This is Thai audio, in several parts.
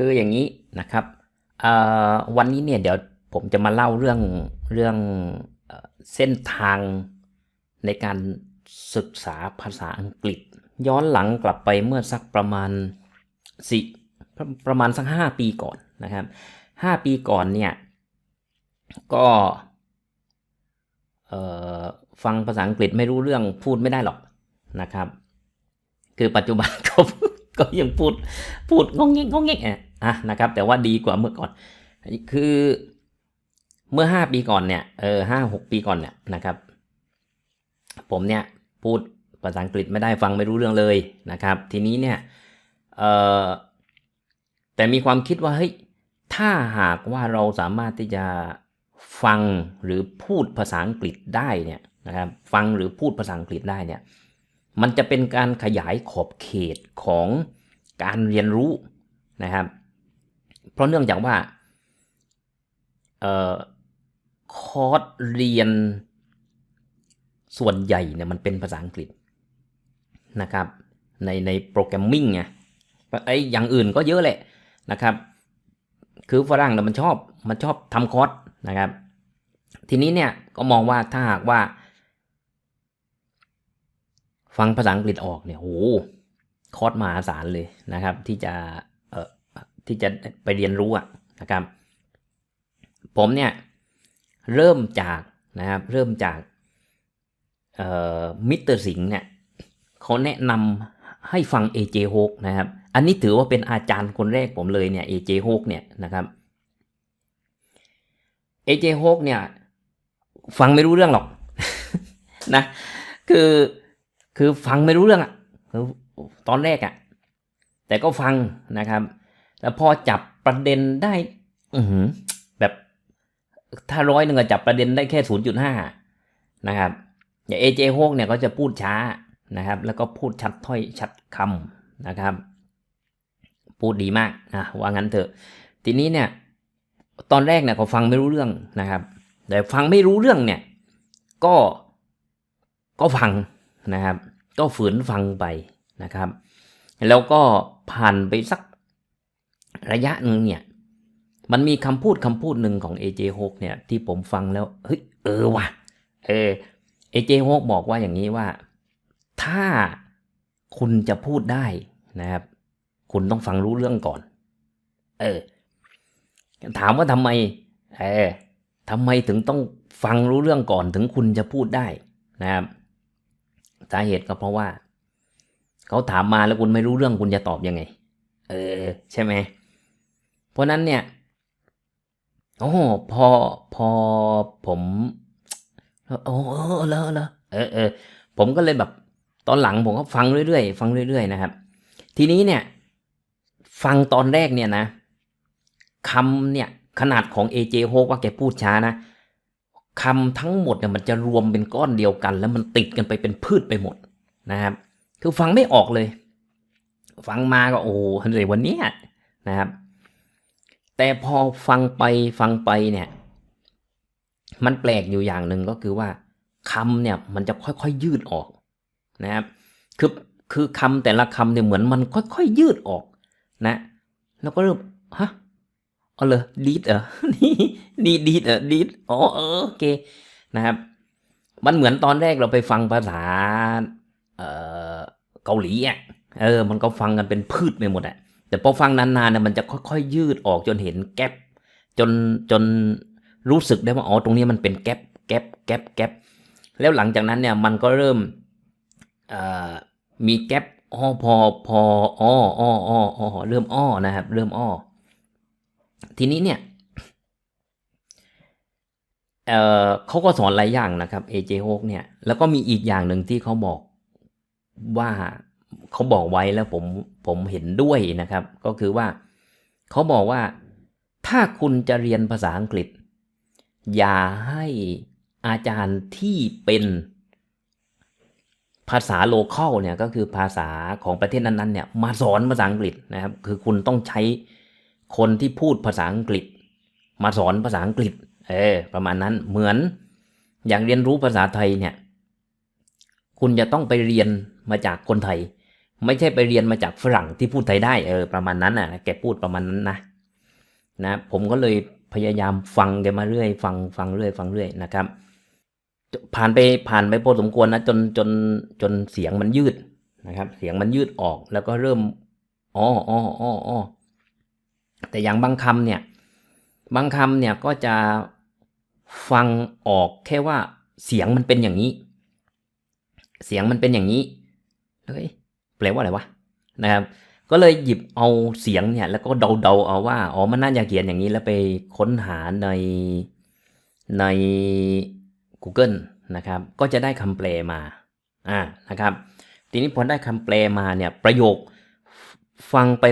คืออย่างนี้นะครับวันนี้เนี่ยเดี๋ยวผมจะมาเล่าเรื่องเรื่องเส้นทางในการศึกษาภาษาอังกฤษ ย้อนหลังกลับไปเมื่อสักประมาณสิประประมาณสักห้าปีก่อนนะครับห้าปีก่อนเนี่ยก็ฟังภาษาอังกฤษไม่รู้เรื่องพูดไม่ได้หรอกนะครับ คือปัจจุบันก็ ก็ยังพูดพูดงงเงงงงเงงอะอะนะครับ แต่ว่าดีกว่าเมื่อก่อน คือเมื่อห้าปีก่อนเนี่ยเออห้าหกปีก่อนเนี่ยนะครับ ผมเนี่ยพูดภาษาอังกฤษไม่ได้ฟังไม่รู้เรื่องเลยนะครับ ทีนี้เนี่ยเออแต่มีความคิดว่าเฮ้ยถ้าหากว่าเราสามารถที่จะฟังหรือพูดภาษาอังกฤษได้เนี่ยนะครับ ฟังหรือพูดภาษาอังกฤษได้เนี่ย มันจะเป็นการขยายขอบเขตของการเรียนรู้นะครับ เพราะเนื่องจากว่าออคอร์สเรียนส่วนใหญ่เนี่ยมันเป็นภาษาอังกฤษนะครับ ในในโปรแกรมมิ่งไงไออย่างอื่นก็เยอะแหละนะครับ คือฝรั่งเนี่ยมันชอบมันชอบทำคอร์สนะครับ ทีนี้เนี่ยก็มองว่าถ้าหากว่า ฟังภาษาอังกฤษออกเนี่ยโหคอร์สมหาศาลเลยนะครับ ที่จะเอ่อที่จะไปเรียนรู้อะนะครับ ผมเนี่ยเริ่มจากนะครับ เริ่มจากเอ่อมิสเตอร์สิงห์เนี่ยเขาแนะนำให้ฟัง AJ h o กนะครับ อันนี้ถือว่าเป็นอาจารย์คนแรกผมเลยเนี่ย AJ h o กเนี่ยนะครับ AJ h o กเนี่ย ฟังไม่รู้เรื่องหรอกนะ คือ คือฟังไม่รู้เรื่องอะคือตอนแรกอะแต่ก็ฟังนะครับ แล้วพอจับประเด็นได้ อืแบบถ้าร้อยหนึ่งอะจับประเด็นได้แค่ศูนย์จุดห้านะครับอย่างเอเจโฮกเนี่ยก็จะพูดช้านะครับ แล้วก็พูดชัดถ้อยชัดคำนะครับ พูดดีมากนะว่างั้นเถอะ ทีนี้เนี่ย ตอนแรกเนี่ยก็ฟังไม่รู้เรื่องนะครับ แต่ฟังไม่รู้เรื่องเนี่ย ก็ก็ฟัง นะครับ ก็ฝืนฟังไปนะครับ แล้วก็ผ่านไปสักระยะหนึ่งเนี่ย มันมีคำพูดคำพูดหนึ่งของ AJ h o กเนี่ยที่ผมฟังแล้ว เฮ้ย เออว่ะ เออ AJ h o กบอกว่าอย่างนี้ว่า ถ้าคุณจะพูดได้นะครับ คุณต้องฟังรู้เรื่องก่อน เออ ถามว่าทำไม เออทำไมถึงต้องฟังรู้เรื่องก่อนถึงคุณจะพูดได้นะครับ สาเหตุก็เพราะว่า เขาถามมาแล้วคุณไม่รู้เรื่องคุณจะตอบยังไง เออ ใช่ไหม เพราะนั้นเนี่ยโอ้พอพอผมโอ้เออแล้วแล้วเออเออผมก็เลยแบบตอนหลังผมก็ฟังเรื่อยๆฟังเรื่อย ๆ นะครับ ทีนี้เนี่ย ฟังตอนแรกเนี่ยนะคำเนี่ยขนาดของ AJ โฮกว่าแกพูดช้านะ คำทั้งหมดเนี่ยมันจะรวมเป็นก้อนเดียวกัน แล้วมันติดกันไปเป็นพืชไปหมดนะครับ คือฟังไม่ออกเลย ฟังมาก็โอ้โหอะไรวันนี้นะครับ แต่พอฟังไปฟังไปเนี่ย มันแปลกอยู่อย่างหนึ่งก็คือว่าคำเนี่ยมันจะค่อยๆยืดออกนะครับ คือคือคำแต่ละคำเนี่ยเหมือนมันค่อยๆยืดออกนะ แล้วก็เริ่มฮะ เอาเลยดีดเหรอนี่ดีดีดเหรอดีดอ๋อเออโอเคนะครับ มันเหมือนตอนแรกเราไปฟังภาษาเอ่อเกาหลีอะเออ มันก็ฟังกันเป็นพืชไปหมดอะแต่พอฟังนานๆเนี่ยมันจะค่อยๆ ยืดออกจนเห็นแก๊ปจนจนรู้สึกได้ว่าอ๋อตรงนี้มันเป็นแก๊ปแก๊ปแก๊ปแก๊ปแล้วหลังจากนั้นเนี่ยมันก็เริ่มมีแก๊ปอ้อพอพออออ้ออ้ออ้อเริ่มอ้อนะครับ เริ่มอ้อ ทีนี้เนี่ยเเขาก็สอนหลายอย่างนะครับ AJ h o กเนี่ย แล้วก็มีอีกอย่างหนึ่งที่เขาบอกว่าเขาบอกไว้แล้วผมผมเห็นด้วยนะครับ ก็คือว่าเขาบอกว่าถ้าคุณจะเรียนภาษาอังกฤษ อย่าให้อาจารย์ที่เป็นภาษาโลเคอลเนี่ยก็คือภาษาของประเทศนั้นๆเนี่ยมาสอนภาษาอังกฤษนะครับ คือคุณต้องใช้ คนที่พูดภาษาอังกฤษ มาสอนภาษาอังกฤษ เออ ประมาณนั้นเหมือน อย่างเรียนรู้ภาษาไทยเนี่ย คุณจะต้องไปเรียนมาจากคนไทย ไม่ใช่ไปเรียนมาจากฝรั่งที่พูดไทยได้ เออ ประมาณนั้นน่ะ แกพูดประมาณนั้นนะ นะ ผมก็เลยพยายามฟังแกมาเรื่อย ฟัง ฟังเรื่อย ฟังเรื่อยนะครับ ผ่านไป ผ่านไปพอสมควรนะ จน จน จนเสียงมันยืดนะครับ เสียงมันยืดออก แล้วก็เริ่ม อ๋ออ๋ออ๋ออ๋อ แต่อย่างบางคำเนี่ยบางคำเนี่ยก็จะฟังออกแค่ว่าเสียงมันเป็นอย่างนี้ เสียงมันเป็นอย่างนี้เฮ้ยแปลว่าอะไรวะนะครับ ก็เลยหยิบเอาเสียงเนี่ยแล้วก็เดาๆเอาว่าอ๋อมันน่าจะเขียนอย่างนี้แล้วไปค้นหาในใน Google นะครับ ก็จะได้คำแปลมาอ่านะครับ ทีนี้พอได้คำแปลมาเนี่ยประโยคฟังไป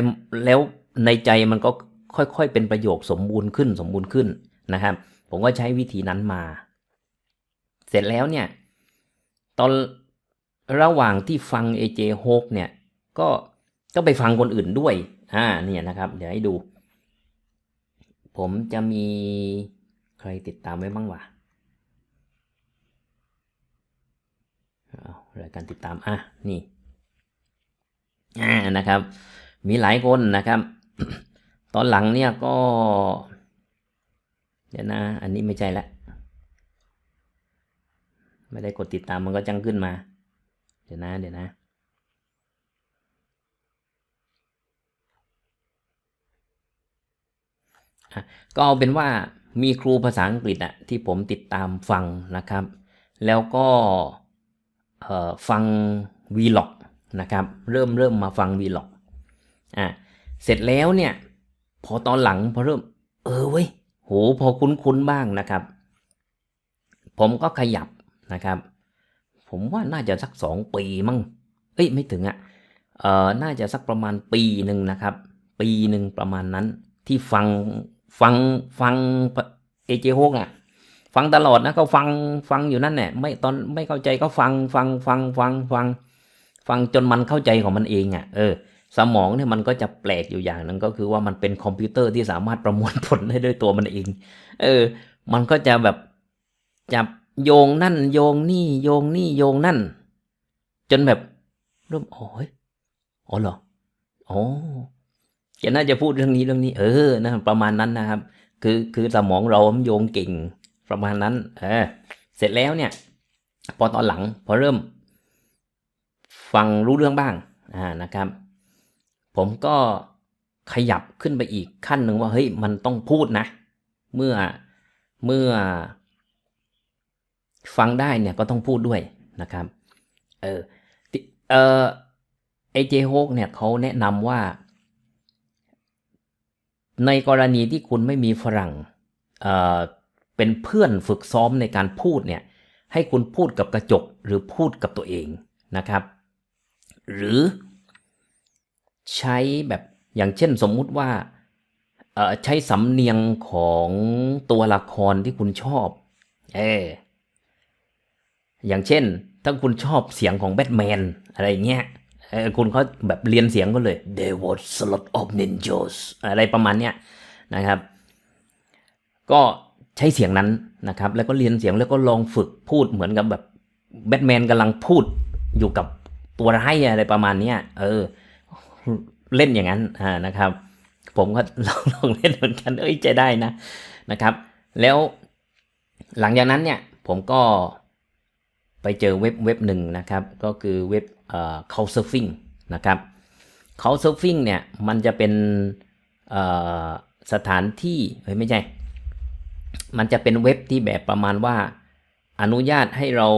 แล้ว ในใจมันก็ค่อยๆเป็นประโยคสมบูรณ์ขึ้นสมบูรณ์ขึ้นนะครับ ผมก็ใช้วิธีนั้นมา เสร็จแล้วเนี่ย ตอนระหว่างที่ฟัง AJ h o k เนี่ย ก็ก็ไปฟังคนอื่นด้วย อ่า เนี่ยนะครับ เดี๋ยวให้ดู ผมจะมีใครติดตามไว้บ้างวะรายการติดตาม อะ นี่ อ่า นะครับ มีหลายคนนะครับ ตอนหลังเนี่ยก็ เดี๋ยวนะ อันนี้ไม่ใช่ละ ไม่ได้กดติดตามมันก็จังขึ้นมา เดี๋ยวนะ เดี๋ยวนะ ก็เอาเป็นว่ามีครูภาษาอังกฤษอะที่ผมติดตามฟังนะครับ แล้วก็ฟัง Vlog นะครับ เริ่มเริ่มมาฟัง Vlog อะ เสร็จแล้วเนี่ย พอตอนหลังพอเริ่ม เออเว้ยโหพอคุ้นๆบ้างนะครับ ผมก็ขยับนะครับ ผมว่าน่าจะสักสองปีมั้งเอ้ยไม่ถึงอะ่ะเอ่อน่าจะสักประมาณปีหนึ่งนะครับ ปีหนึ่งประมาณนั้น ที่ฟังฟังฟังเอเจโฮกอะฟังตลอดนะก็ฟังฟังอยู่นั่นแหละไม่ตอนไม่เข้าใจก็ฟังฟังฟังฟังฟัง ฟังจนมันเข้าใจของมันเองอะ เออ สมองเนี่ยมันก็จะแปลกอยู่อย่างหนึงก็คือว่ามันเป็นคอมพิวเตอร์ที่สามารถประมวลผลได้ด้วยตัวมันเอง เออ มันก็จะแบบจับโยงนั่น โยงนี่โยงนี่โยงนั่น จนแบบเริ่มอ๋อยอ๋อเหรออ๋อแกน่าจะพูดเรื่องนี้เรื่องนี้ เออนะประมาณนั้นนะครับ คือคือสมองเราโยงเก่งประมาณนั้น เออ เสร็จแล้วเนี่ย พอตอนหลังพอเริ่ม ฟังรู้เรื่องบ้าง อ่านะครับ ผมก็ขยับขึ้นไปอีกขั้นหนึ่งว่าเฮ้ยมันต้องพูดนะ เมื่อเมื่อ ฟังได้เนี่ยก็ต้องพูดด้วยนะครับ เออเออไอเจโฮกเนี่ยเขาแนะนำว่า ในกรณีที่คุณไม่มีฝรั่งเออเป็นเพื่อนฝึกซ้อมในการพูดเนี่ย ให้คุณพูดกับกระจกหรือพูดกับตัวเองนะครับ หรือ ใช้แบบอย่างเช่นสมมุติว่าเออใช้สำเนียงของตัวละครที่คุณชอบ เอออย่างเช่น ถ้าคุณชอบเสียงของแบทแมนอะไรเงี้ยเออคุณเขาแบบเรียนเสียงก็เลย There was a lot of ninjas อะไรประมาณเนี้ยนะครับ ก็ใช้เสียงนั้นนะครับ แล้วก็เรียนเสียงแล้วก็ลองฝึกพูดเหมือนกับแบบแบทแมนกำลังพูดอยู่กับตัวร้ายอะไรประมาณเนี้ยเออ เล่นอย่างนั้นอ่านะครับ ผมก็ลองลองเล่นเหมือนกันเอ้ยใจได้นะนะครับ แล้วหลังจากนั้นเนี่ยผมก็ไปเจอเว็บเว็บหนึ่งนะครับ ก็คือเว็บเอ่อ Couchsurfing นะครับ Couchsurfing เนี่ยมันจะเป็นเอ่อสถานที่เฮ้ยไม่ใช่ มันจะเป็นเว็บที่แบบประมาณว่าอนุญาตให้เรา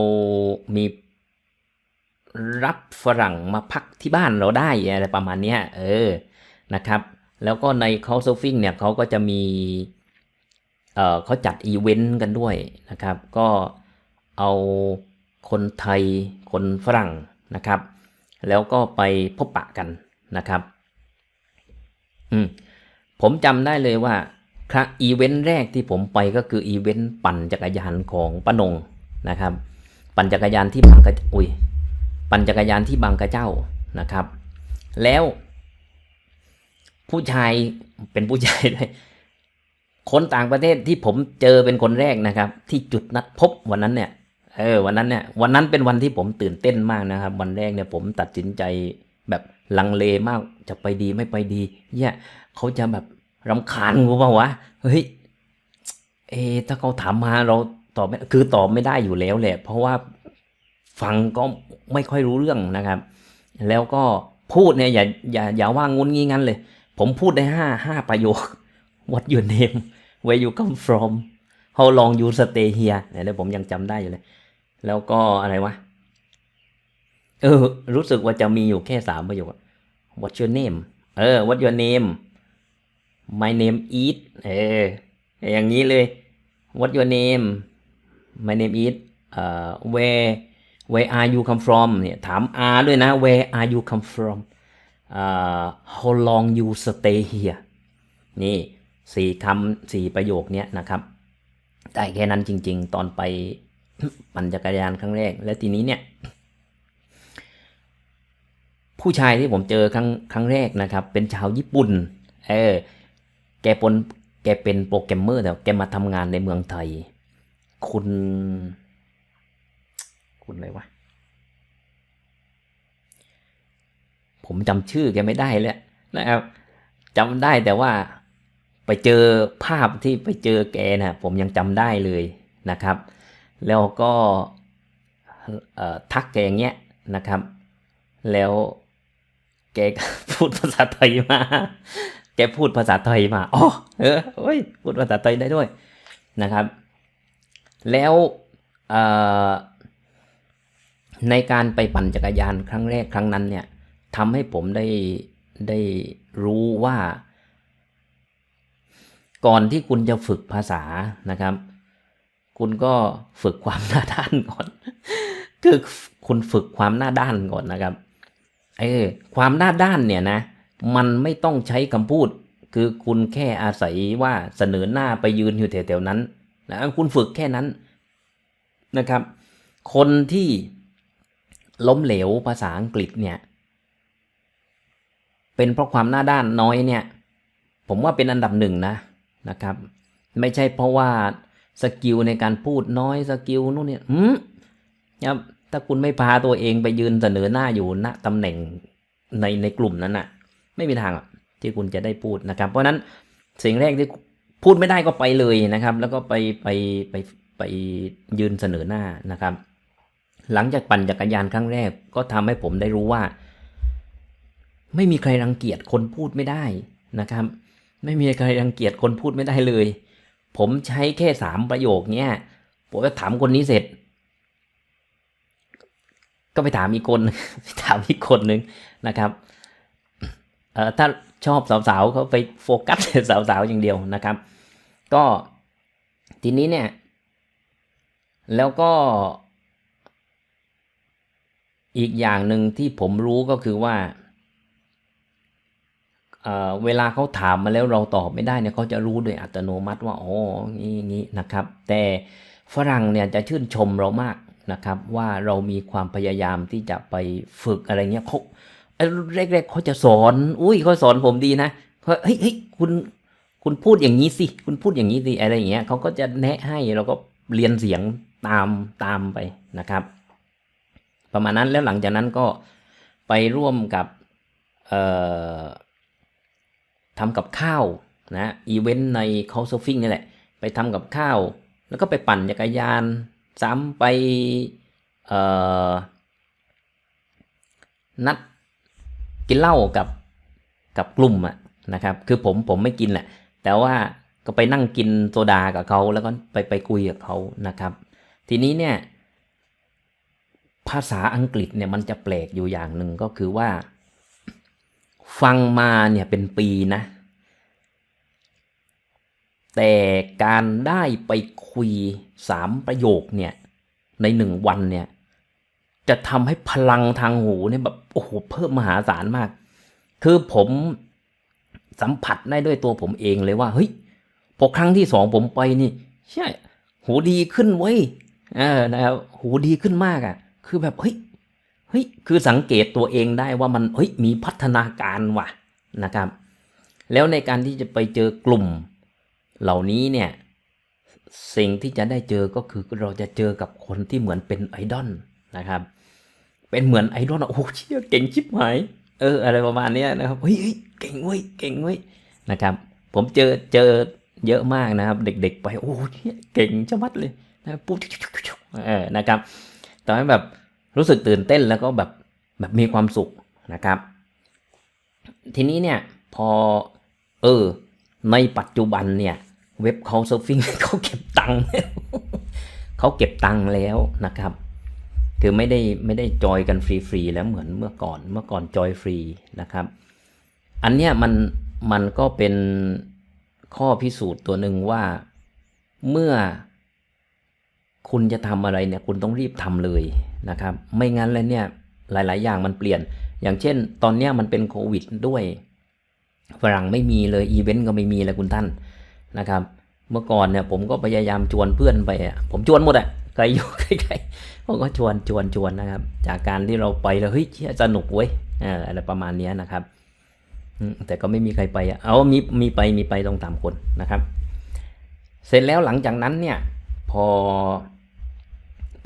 มี รับฝรั่งมาพักที่บ้านเราได้อะไรประมาณนี้เออนะครับ แล้วก็ใน Couchsurfing เนี่ยเขาก็จะมีเออเขาจัดอีเวนต์กันด้วยนะครับ ก็เอาคนไทยคนฝรั่งนะครับ แล้วก็ไปพบปะกันนะครับอืมผมจำได้เลยว่าครั้งอีเวนต์แรกที่ผมไปก็คืออีเวนต์ปั่นจักรยานของป้านงนะครับ ปั่นจักรยานที่บางกระอุ้ย ปั่นจักรยานที่บางกระเจ้านะครับ แล้วผู้ชายเป็นผู้ชายด้วยคนต่างประเทศที่ผมเจอเป็นคนแรกนะครับ ที่จุดนัดพบวันนั้นเนี่ยเออวันนั้นเนี่ยวันนั้นเป็นวันที่ผมตื่นเต้นมากนะครับ วันแรกเนี่ยผมตัดสินใจแบบลังเลมากจะไปดีไม่ไปดีเนี่ยเขาจะแบบรำคาญกูเปล่าวะเฮ้ยเอถ้าเขาถามมาเราตอบไม่คือตอบไม่ได้อยู่แล้วแหละ เพราะว่า ฟังก็ไม่ค่อยรู้เรื่องนะครับ แล้วก็พูดเนี่ยอย่าอย่าอย่าว่างุนงี้งั้นเลย ผมพูดได้ห้าห้าประโยค What your name Where you come from How long you stay here เนี่ยผมยังจำได้อยู่เลย แล้วก็อะไรวะ เออ รู้สึกว่าจะมีอยู่แค่สามประโยค what your name เออ what your name My name is เออ อย่างนี้เลย what your name My name is เอ่อ Where Where are you come from เนี่ยถาม R ด้วยนะ Where are you come from เอ่อ How long you stay here นี่สี่คำสี่ประโยคเนี้ยนะครับได้แค่นั้นจริง ๆ ตอนไปปั่นจักรยานครั้งแรก แล้วทีนี้เนี่ย ผู้ชายที่ผมเจอครั้งครั้งแรกนะครับ เป็นชาวญี่ปุ่น เออ แกปนแกเป็นโปรแกรมเมอร์แต่แกมาทำงานในเมืองไทย คุณ คุณอะไรวะผมจำชื่อแกไม่ได้แล้วนะครับจำได้แต่ว่าไปเจอภาพที่ไปเจอแกนะผมยังจำได้เลยนะครับ แล้วก็ทักแกอย่างเงี้ยนะครับ แล้วแกพูดภาษาไทยมา แกพูดภาษาไทยมาอ๋อเออเฮ้ยพูดภาษาไทยได้ด้วยนะครับ แล้วเอ่อ ในการไปปั่นจักรยานครั้งแรกครั้งนั้นเนี่ยทำให้ผมได้ได้รู้ว่า ก่อนที่คุณจะฝึกภาษานะครับ คุณก็ฝึกความหน้าด้านก่อน คือคุณฝึกความหน้าด้านก่อนนะครับเออความหน้าด้านเนี่ยนะ มันไม่ต้องใช้คำพูด คือคุณแค่อาศัยว่าเสนอหน้าไปยืนอยู่แถวๆนั้นนะคุณฝึกแค่นั้นนะครับ คนที่ ล้มเหลวภาษาอังกฤษเนี่ย เป็นเพราะความหน้าด้านน้อยเนี่ย ผมว่าเป็นอันดับหนึ่งนะนะครับ ไม่ใช่เพราะว่าสกิลในการพูดน้อยสกิลนู่นเนี่ยหืมครับถ้าคุณไม่พาตัวเองไปยืนเสนอหน้าอยู่ณตำแหน่งในในกลุ่มนั้นน่ะ ไม่มีทางที่คุณจะได้พูดนะครับ เพราะนั้นสิ่งแรกที่พูดไม่ได้ก็ไปเลยนะครับ แล้วก็ไปไปไปไปยืนเสนอหน้านะครับ หลังจากปั่นจักรยานครั้งแรกก็ทำให้ผมได้รู้ว่า ไม่มีใครรังเกียจคนพูดไม่ได้นะครับ ไม่มีใครรังเกียจคนพูดไม่ได้เลย ผมใช้แค่สามประโยคเนี้ยผมก็ถามคนนี้เสร็จ ก็ไปถามอีกคนไปถามอีกคนหนึ่งนะครับเอ่อถ้าชอบสาวๆเขาไปโฟกัสสาวๆอย่างเดียวนะครับ ก็ทีนี้เนี่ย แล้วก็ อีกอย่างหนึ่งที่ผมรู้ก็คือว่าเเวลาเขาถามมาแล้วเราตอบไม่ได้เนี่ยเขาจะรู้โดยอัตโนมัติว่าโอ๋องี้งี้นะครับ แต่ฝรั่งเนี่ยจะชื่นชมเรามากนะครับ ว่าเรามีความพยายามที่จะไปฝึกอะไรเงี้ยเขาเอ้ยแรกๆเขาจะสอน อุ้ยเขาสอนผมดีนะเขาเฮ้ยเฮ้ยคุณคุณพูดอย่างนี้สิ คุณพูดอย่างนี้สิอะไรอย่างเงี้ยเขาก็จะแนะให้เราก็เรียนเสียงตามตามไปนะครับ ประมาณนั้นแล้วหลังจากนั้นก็ไปร่วมกับทำกับข้าวนะอีเวนต์ใน c o u c h s u r f i n g นี่แหละ ไปทำกับข้าว แล้วก็ไปปั่นจักรยาน ซ้ำไปนัดกินเหล้ากับกับกลุ่มอะนะครับ คือผมผมไม่กินแหละ แต่ว่าก็ไปนั่งกินโซดากับเขาแล้วก็ไปไปคุยกับเขานะครับ ทีนี้เนี่ย ภาษาอังกฤษเนี่ยมันจะแปลกอยู่อย่างหนึ่งก็คือว่า ฟังมาเนี่ยเป็นปีนะ แต่การได้ไปคุยสามประโยคเนี่ยในหนึ่งวันเนี่ย จะทำให้พลังทางหูเนี่ยแบบโอ้โหเพิ่มมหาศาลมาก คือผมสัมผัสได้ด้วยตัวผมเองเลยว่าเฮ้ยพอครั้งที่สองผมไปนี่ใช่หูดีขึ้นเว้ยเออนะครับหูดีขึ้นมากอะ่ะ คือแบบเฮ้ยเฮ้ยคือสังเกตตัวเองได้ว่ามันเฮ้ยมีพัฒนาการว่ะนะครับ แล้วในการที่จะไปเจอกลุ่มเหล่านี้เนี่ยสิ่งที่จะได้เจอก็คือเราจะเจอกับคนที่เหมือนเป็นไอดอลนะครับ เป็นเหมือนไอดอลอะโอ้เชี่ยเก่งชิบหายเอออะไรประมาณนี้นะครับเฮ้ยเก่งเว้ยเก่งเว้ยนะครับ ผมเจอเจอเยอะมากนะครับ เด็ก ๆ ไปโอ้เนี่ยเก่งชะมัดเลยนะปุ๊บเออนะครับตอนนั้นแบบ รู้สึกตื่นเต้นแล้วก็แบบแบบมีความสุขนะครับ ทีนี้เนี่ยพอเออในปัจจุบันเนี่ยเว็บเขาเซิร์ฟิงเขาเก็บตังค์แล้วเขาเก็บตังค์แล้วนะครับ คือไม่ได้ไม่ได้จอยกันฟรีๆแล้วเหมือนเมื่อก่อนเมื่อก่อนจอยฟรีนะครับ อันเนี้ยมันมันก็เป็นข้อพิสูจน์ตัวหนึ่งว่าเมื่อคุณจะทำอะไรเนี่ยคุณต้องรีบทำเลย นะครับ ไม่งั้นแล้วเนี่ยหลาย ๆ อย่างมันเปลี่ยน อย่างเช่น ตอนเนี้ยมันเป็นโควิดด้วย ฝรั่งไม่มีเลยอีเวนต์ก็ไม่มีเลยคุณท่านนะครับ เมื่อก่อนเนี่ยผมก็พยายามชวนเพื่อนไปอะผมชวนหมดอะใครอยู่ใครๆผมก็ชวนชวนชวนนะครับ จากการที่เราไปแล้วเฮ้ยเชี่ยสนุกเว้ยอะไรประมาณนี้นะครับแต่ก็ไม่มีใครไปอะเอามีมีไปมีไปต้องตามคนนะครับ เสร็จแล้วหลังจากนั้นเนี่ยพอ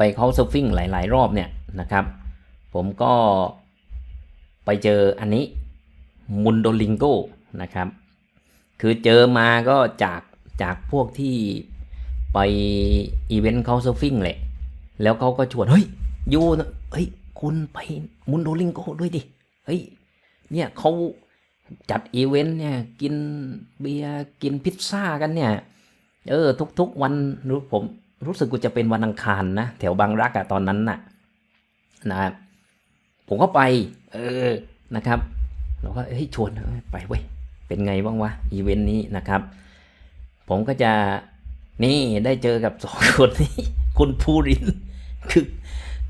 ไปเขาเซิร์ฟฟิ้งหลาย ๆ รอบเนี่ยนะครับ ผมก็ไปเจออันนี้มุนโดลิงโกนะครับ คือเจอมาก็จากจากพวกที่ไปอีเวนต์เขาเซิร์ฟฟิ้งแหละ แล้วเขาก็ชวนเฮ้ยยูนะเฮ้ยคุณไปมุนโดลิงโกด้วยดิเฮ้ยเนี่ยเขาจัดอีเวนต์เนี่ยกินเบียร์กินพิซซ่ากันเนี่ย เออ ทุกๆวันรู้ผม รู้สึกกูจะเป็นวันอังคารนะแถวบางรักอะตอนนั้นน่ะนะครับผมก็ไป เออนะครับ เราก็เฮ้ยชวนไปเว้ยเป็นไงบ้างวะอีเวนต์นี้นะครับ ผมก็จะนี่ได้เจอกับสองคนนี้คุณภูรินคือ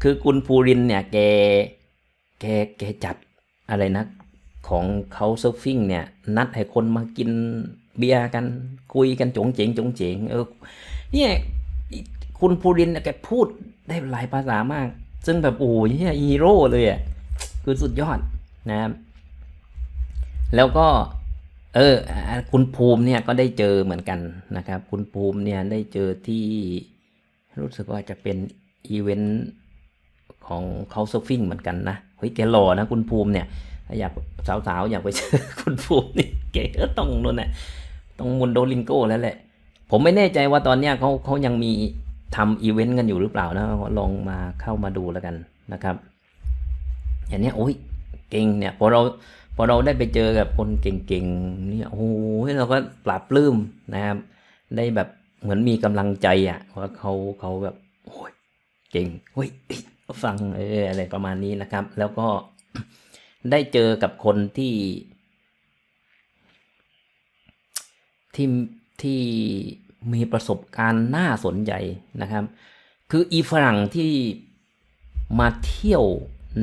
คือคุณภูรินเนี่ยแกแกแกจัดอะไรนะของเขาเซิร์ฟฟิ้งเนี่ย นัดให้คนมากินเบียร์กันคุยกันจงเจงจงเจงเออเนี่ย คุณภูรินเนี่ยแกพูดได้หลายภาษามาก ซึ่งแบบโอ้ยเนี่ยฮีโร่เลยอะคือสุดยอดนะครับแล้วก็ เออ คุณภูมิเนี่ยก็ได้เจอเหมือนกันนะครับ คุณภูมิเนี่ยได้เจอที่รู้สึกว่าจะเป็นอีเวนต์ของเขาซฟิงเหมือนกันนะเฮ้ยแกหล่อนะคุณภูมิเนี่ยอยากสาวๆอยากไปเจอคุณภูมินี่แกก็ต้องนู่นน่ะต้องมุนโดลิงโก้แล้วแหละ ผมไม่แน่ใจว่าตอนเนี้ยเขาเขายังมี ทำอีเวนต์กันอยู่หรือเปล่านะลองมาเข้ามาดูแล้วกันนะครับ อย่างนี้โอ้ยเก่งเนี่ยพอเราพอเราได้ไปเจอกับคนเก่งๆเนี่ยโอ้โหเราก็ปลาบปลื้มนะครับ ได้แบบเหมือนมีกำลังใจอะว่าเขาเขาแบบโอ้ยเก่งเฮ้ยเอ้ยฟังเอออะไรประมาณนี้นะครับ แล้วก็ได้เจอกับคนที่ ที่ที่ มีประสบการณ์น่าสนใจนะครับ คืออีฝรั่งที่มาเที่ยว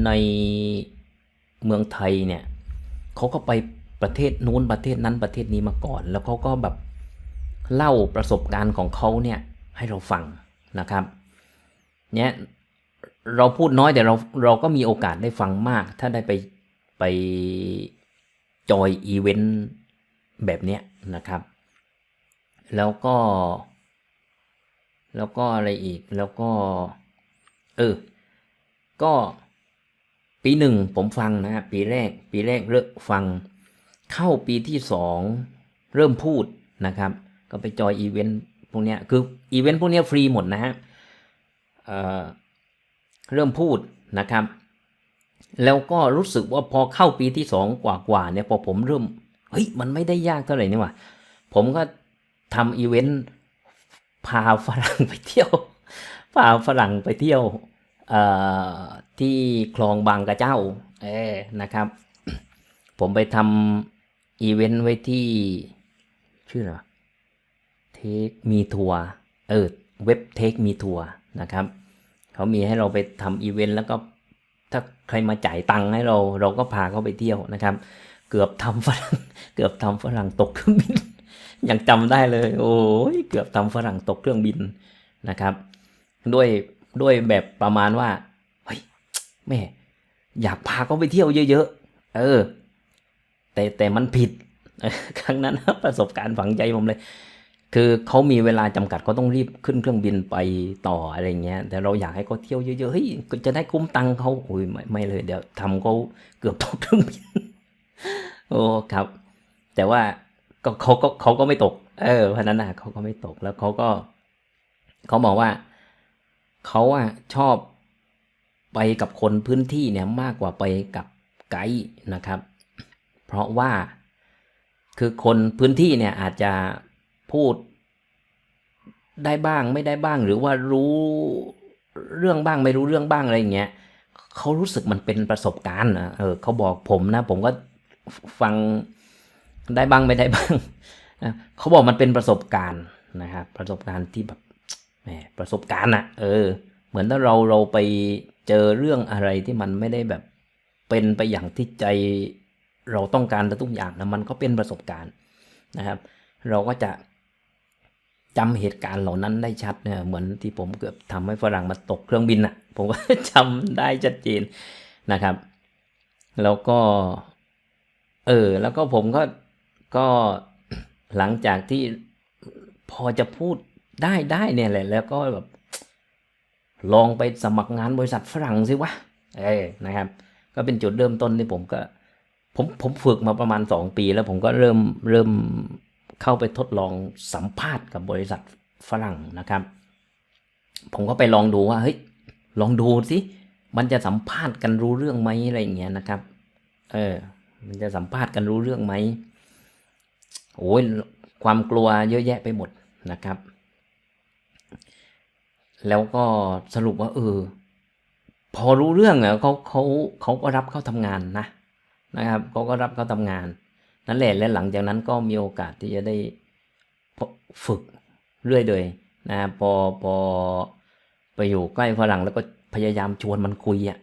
ในเมืองไทยเนี่ยเขาก็ไปประเทศนู้นประเทศนั้นประเทศนี้มาก่อน แล้วเขาก็แบบเล่าประสบการณ์ของเขาเนี่ยให้เราฟังนะครับเนี่ยเราพูดน้อยแต่เราเราก็มีโอกาสได้ฟังมาก ถ้าได้ไปไปจอยอีเวนต์แบบเนี้ยนะครับ แล้วก็ แล้วก็อะไรอีกแล้วก็ เออ ก็ปีหนึ่งผมฟังนะฮะปีแรก ปีแรกเริ่มฟัง เข้าปีที่สองเริ่มพูดนะครับ ก็ไปจอยอีเวนต์พวกเนี้ยคืออีเวนต์พวกเนี้ยฟรีหมดนะฮะเออเริ่มพูดนะครับ แล้วก็รู้สึกว่าพอเข้าปีที่สองกว่าๆเนี่ยพอผมเริ่มเฮ้ยมันไม่ได้ยากเท่าไหร่นี่หว่าผมก็ ทำอีเวนต์พาฝรั่งไปเที่ยว พาฝรั่งไปเที่ยวที่คลองบางกระเจ้าเออนะครับ ผมไปทำอีเวนต์ไว้ที่ ชื่ออะไรเทคมีทัวร์เออเว็บเทคมีทัวร์นะครับ เขามีให้เราไปทำอีเวนต์แล้วก็ถ้าใครมาจ่ายตังค์ให้เรา เราก็พาเขาไปเที่ยวนะครับ เกือบทำฝรั่งเกือบทำฝรั่งตกเครื่องบิน ยังจำได้เลย โอ้ยเกือบทำฝรั่งตกเครื่องบินนะครับ ด้วยด้วยแบบประมาณว่าเฮ้ยแม่อยากพาเขาไปเที่ยวเยอะๆเออ แต่แต่มันผิดครั้งนั้นประสบการณ์ฝังใจผมเลย คือเขามีเวลาจำกัดเขาต้องรีบขึ้นเครื่องบินไปต่ออะไรเงี้ย แต่เราอยากให้เขาเที่ยวเยอะๆเฮ้ยจะได้คุ้มตังค์เขาโอ้ยไม่ไม่เลย เดี๋ยวทำเขาเกือบตกเครื่องบินโอ้ครับ แต่ว่า ก็เขาก็เขาก็ไม่ตก เออเพราะนั้นนะเขาก็ไม่ตกแล้วเขาก็เขาบอกว่าเขาอะชอบไปกับคนพื้นที่เนี่ยมากกว่าไปกับไกด์นะครับ เพราะว่าคือคนพื้นที่เนี่ยอาจจะพูดได้บ้างไม่ได้บ้าง หรือว่ารู้เรื่องบ้างไม่รู้เรื่องบ้างอะไรอย่างเงี้ยเขารู้สึกมันเป็นประสบการณ์นะเออเขาบอกผมนะ ผมก็ฟัง ได้บ้างไม่ได้บ้างนะเขาบอกมันเป็นประสบการณ์นะครับประสบการณ์ที่แบบแหมประสบการณ์อะเออ เหมือนถ้าเราเราไปเจอเรื่องอะไรที่มันไม่ได้แบบเป็นไปอย่างที่ใจเราต้องการทุกอย่างนะมันก็เป็นประสบการณ์นะครับ เราก็จะจำเหตุการณ์เหล่านั้นได้ชัดเนี่ยเหมือนที่ผมเกือบทำให้ฝรั่งมาตกเครื่องบินอะผมก็จำได้ชัดเจนนะครับ แล้วก็ เออ แล้วก็ผมก็ ก็หลังจากที่พอจะพูดได้ได้เนี่ยแหละ แล้วก็แบบลองไปสมัครงานบริษัทฝรั่งสิวะเออนะครับ ก็เป็นจุดเริ่มต้นที่ผมก็ ผมผมฝึกมาประมาณสองปี แล้วผมก็เริ่มเริ่มเข้าไปทดลองสัมภาษณ์กับบริษัทฝรั่งนะครับ ผมก็ไปลองดูว่าเฮ้ยลองดูสิมันจะสัมภาษณ์กันรู้เรื่องไหมอะไรอย่างเงี้ยนะครับ เออ มันจะสัมภาษณ์กันรู้เรื่องไหม โอ้ยความกลัวเยอะแยะไปหมดนะครับ แล้วก็สรุปว่าเออพอรู้เรื่องอะเขาเขาเขาก็รับเข้าทำงานนะนะครับเขาก็รับเข้าทำงาน นั่นแหละและหลังจากนั้นก็มีโอกาสที่จะได้ฝึกเรื่อยเลยนะพอพอไปอยู่ใกล้ฝรั่งแล้วก็พยายามชวนมันคุยอะ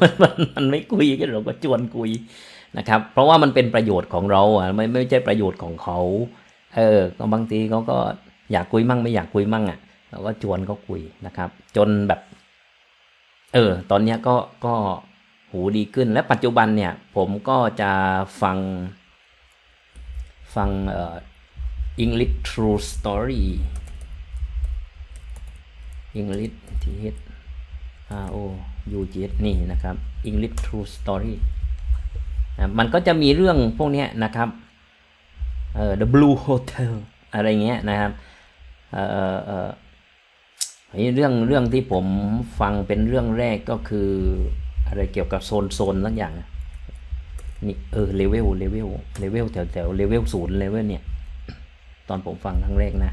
มันมันไม่คุยกันเราก็ชวนคุย นะครับ เพราะว่ามันเป็นประโยชน์ของเราอะไม่ไม่ใช่ประโยชน์ของเขา เออก็บางทีเขาก็อยากคุยมั่งไม่อยากคุยมั่งอะเราก็ชวนเขาคุยนะครับ จนแบบ เออ ตอนนี้ก็ก็หูดีขึ้นและปัจจุบันเนี่ย ผมก็จะฟัง ฟังเอ่อ English True Story English T H R O U G S นี่นะครับ English True Story มันก็จะมีเรื่องพวกนี้นะครับเอ่อ The Blue Hotel อะไรเงี้ยนะครับเอ่อเอ่อนี่เรื่องเรื่องที่ผมฟังเป็นเรื่องแรกก็คืออะไรเกี่ยวกับโซนโซนทั้งอย่างนี่เออเลเวลเลเวลเลเวลแถวแถวเลเวลศูนย์เลเวลเนี่ย ตอนผมฟังครั้งแรกนะ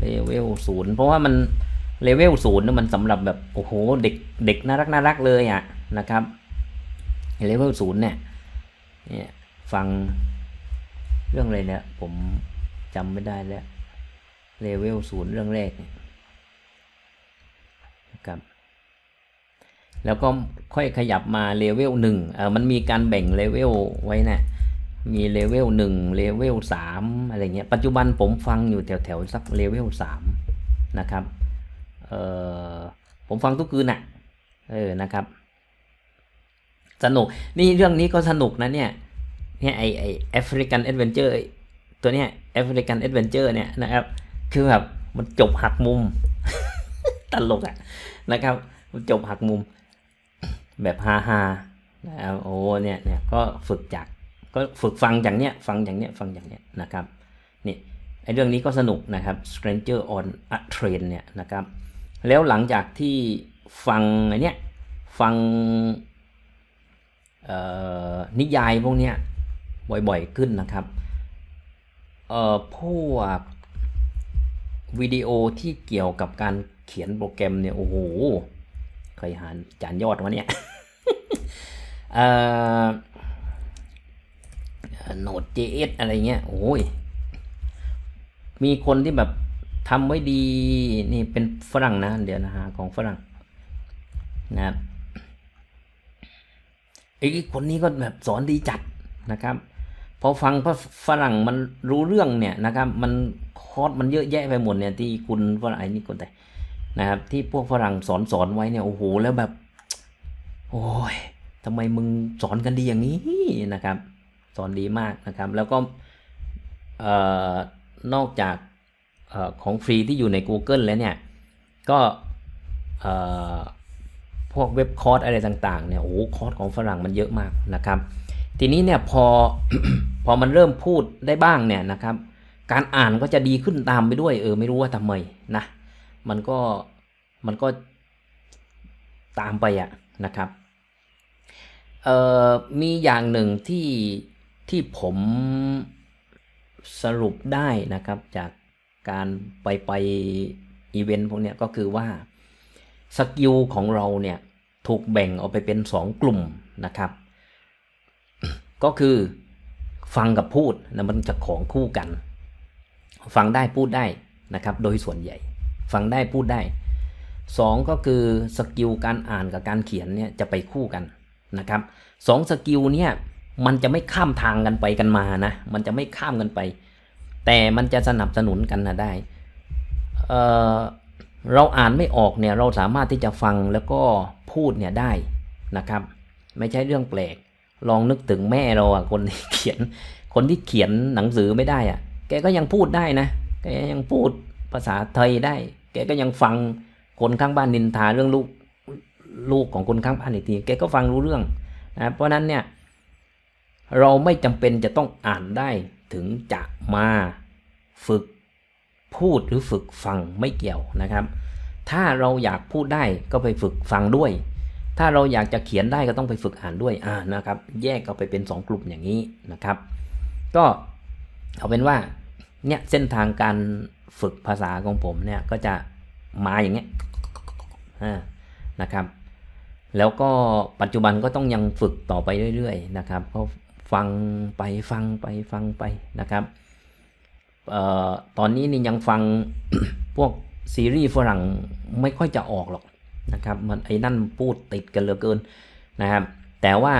เลเวลศูนย์เพราะว่ามันเลเวลศูนย์เนี่ยมันสำหรับแบบ โอ้โห เด็กเด็กน่ารักน่ารักเลยอะนะครับ เลเวลศูนย์เนี่ยเนี่ยฟังเรื่องอะไรเนี่ยผมจำไม่ได้แล้วเลเวลศูนย์เรื่องแรกนะครับแล้วก็ค่อยขยับมาเลเวลหนึ่งเออมันมีการแบ่งเลเวลไว้นะมีเลเวลหนึ่งเลเวลสามอะไรเงี้ยปัจจุบันผมฟังอยู่แถวแถวๆสักเลเวลสามนะครับเออผมฟังทุกคืนน่ะเออนะครับ สนุก นี่เรื่องนี้ก็สนุกนะเนี่ย เนี่ยไอไอแอฟริกันแอดเวนเจอร์ตัวเนี้ยแอฟริกันแอดเวนเจอร์เนี่ยนะครับ คือแบบมันจบหักมุม ตลกอะนะครับ มันจบหักมุม แบบฮาฮานะครับโอ้เนี่ยเนี่ยก็ฝึกจากก็ฝึกฟังอย่างเนี้ยฟังอย่างเนี้ยฟังอย่างเนี้ยนะครับนี่ไอเรื่องนี้ก็สนุกนะครับ Stranger on a Train เนี่ยนะครับ แล้วหลังจากที่ฟังไอเนี้ยฟัง นิยายพวกนี้บ่อยๆขึ้นนะครับเอ่อพวกวิดีโอที่เกี่ยวกับการเขียนโปรแกรมเนี่ยโอ้โหเคยหารจานยอดวะเนี่ยเอ่อโนด JS อะไรเงี้ยโอ้ยมีคนที่แบบทำไว้ดีนี่เป็นฝรั่งนะ เดี๋ยวนะฮะของฝรั่งนะครับ ไอ้คนนี้ก็แบบสอนดีจัดนะครับพอฟังพระฝรั่งมันรู้เรื่องเนี่ยนะครับ มันคอร์สมันเยอะแยะไปหมดเนี่ยที่คุณฝรั่งไอ้นี่คนแต่นะครับ ที่พวกฝรั่งสอนสอนไว้เนี่ยโอ้โหแล้วแบบ โอ้ยทำไมมึงสอนกันดีอย่างนี้นะครับ สอนดีมากนะครับ แล้วก็เอ่อนอกจากเอ่อของฟรีที่อยู่ใน Google แล้วเนี่ย ก็เอ่อ พวกเว็บคอร์สอะไรต่างๆเนี่ยโอ้โหคอร์สของฝรั่งมันเยอะมากนะครับ ทีนี้เนี่ยพอพอมันเริ่มพูดได้บ้างเนี่ยนะครับ การอ่านก็จะดีขึ้นตามไปด้วยเออไม่รู้ว่าทำไมนะมันก็มันก็ตามไปอะนะครับเอ่อมีอย่างหนึ่งที่ที่ผมสรุปได้นะครับจากการไปไปอีเวนต์พวกเนี้ยก็คือว่าสกิลของเราเนี่ย ถูกแบ่งออกไปเป็นสองกลุ่มนะครับ ก็คือฟังกับพูดนะมันจะของคู่กัน ฟังได้พูดได้นะครับ โดยส่วนใหญ่ ฟังได้พูดได้สองก็คือสกิลการอ่านกับการเขียนเนี่ยจะไปคู่กันนะครับสองสกิลเนี่ยมันจะไม่ข้ามทางกันไปกันมานะ มันจะไม่ข้ามกันไป แต่มันจะสนับสนุนกันนะได้เเราอ่านไม่ออกเนี่ยเราสามารถที่จะฟังแล้วก็ พูดเนี่ยได้นะครับ ไม่ใช่เรื่องแปลก ลองนึกถึงแม่เราอะคนที่เขียน คนที่เขียนหนังสือไม่ได้อะ แกก็ยังพูดได้นะ แกยังพูดภาษาไทยได้ แกก็ยังฟังคนข้างบ้านนินทาเรื่องลูกลูกของคนข้างบ้านอีกที แกก็ฟังรู้เรื่องนะเพราะนั้นเนี่ยเราไม่จำเป็นจะต้องอ่านได้ถึงจะมาฝึกพูดหรือฝึกฟังไม่เกี่ยวนะครับ ถ้าเราอยากพูดได้ก็ไปฝึกฟังด้วย ถ้าเราอยากจะเขียนได้ก็ต้องไปฝึกอ่านด้วยอ่านะครับ แยกออกไปเป็น 2 กลุ่มอย่างนี้นะครับ ก็เอาเป็นว่าเนี่ยเส้นทางการฝึกภาษาของผมเนี่ยก็จะมาอย่างเงี้ยนะครับ แล้วก็ปัจจุบันก็ต้องยังฝึกต่อไปเรื่อยๆนะครับก็ฟังไปฟังไปฟังไปนะครับออตอนนี้นี่ยังฟังพวก ซีรีส์ฝรั่งไม่ค่อยจะออกหรอกนะครับมันไอ้นั่นพูดติดกันเหลือเกินนะครับ แต่ว่า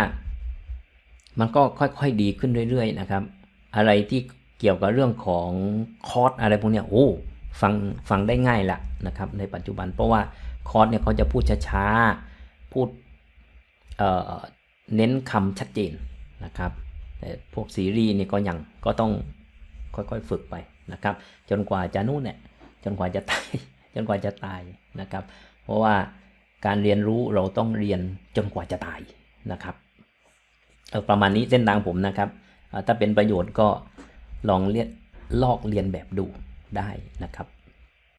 มันก็ค่อยๆดีขึ้นเรื่อยๆนะครับ อะไรที่เกี่ยวกับเรื่องของคอร์สอะไรพวกเนี้ยโอ้ฟังฟังได้ง่ายละนะครับในปัจจุบันเพราะว่าคอร์สเนี่ยเขาจะพูดช้าๆพูดเเน้นคำชัดเจนนะครับแต่พวกซีรีส์นี่ก็ยังก็ต้องค่อยๆฝึกไปนะครับ จนกว่าจะนู่นเนี่ย จนกว่าจะตาย จนกว่าจะตายนะครับ เพราะว่าการเรียนรู้เราต้องเรียนจนกว่าจะตายนะครับประมาณนี้เส้นทางผมนะครับ ถ้าเป็นประโยชน์ก็ลองเรียนลอกเรียนแบบดูได้นะครับ